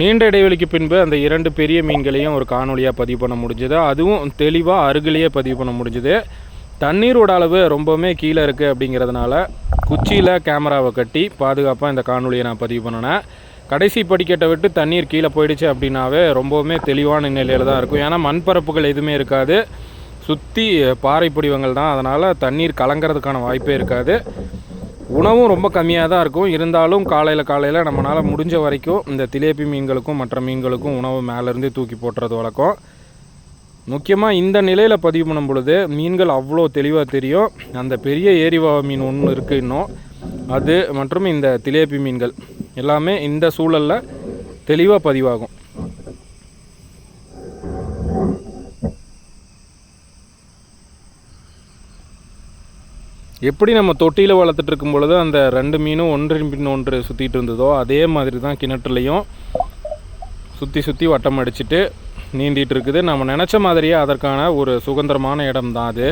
நீண்ட இடைவெளிக்கு பின்பு அந்த இரண்டு பெரிய மீன்களையும் ஒரு காணொலியாக பதிவு பண்ண முடிஞ்சுது. அதுவும் தெளிவாக அருகிலேயே பதிவு பண்ண முடிஞ்சுது. தண்ணீரோட அளவு ரொம்பவுமே கீழே இருக்குது அப்படிங்கிறதுனால குச்சியில் கேமராவை கட்டி பாதுகாப்பாக இந்த காணொலியை நான் பதிவு பண்ணினேன். கடைசி படிக்கட்டை விட்டு தண்ணீர் கீழே போயிடுச்சு அப்படின்னாவே ரொம்பவுமே தெளிவான நிலையில் தான் இருக்கும். ஏன்னா மண்பரப்புகள் எதுவுமே இருக்காது. சுற்றி பாறை படிவங்கள் தான். அதனால் தண்ணீர் கலங்கிறதுக்கான வாய்ப்பே இருக்காது. உணவும் ரொம்ப கம்மியாக தான் இருக்கும். இருந்தாலும் காலையில் காலையில் நம்மளால் முடிஞ்ச வரைக்கும் இந்த திலேபி மீன்களுக்கும் மற்ற மீன்களுக்கும் உணவு மேலேருந்து தூக்கி போட்டுறது வழக்கம். முக்கியமாக இந்த நிலையில் பதிவு பண்ணும் பொழுது மீன்கள் அவ்வளோ தெளிவாக தெரியும். அந்த பெரிய ஏரிவாவ மீன் ஒன்று இருக்குது இன்னும். அது மற்றும் இந்த திலேபி மீன்கள். எல்லாமே இந்த சூழலில் தெளிவாக பதிவாகும். எப்படி நம்ம தொட்டியில் வளர்த்துட்டு இருக்கும் பொழுது அந்த ரெண்டு மீனும் ஒன்றின் பின் ஒன்று சுற்றிட்டு இருந்ததோ அதே மாதிரி தான் கிணற்றுலையும் சுற்றி சுற்றி வட்டம் அடிச்சுட்டு நீந்திட்டு இருக்குது. நம்ம நினச்ச மாதிரியே அதற்கான ஒரு சுதந்திரமான இடம் தான் அது.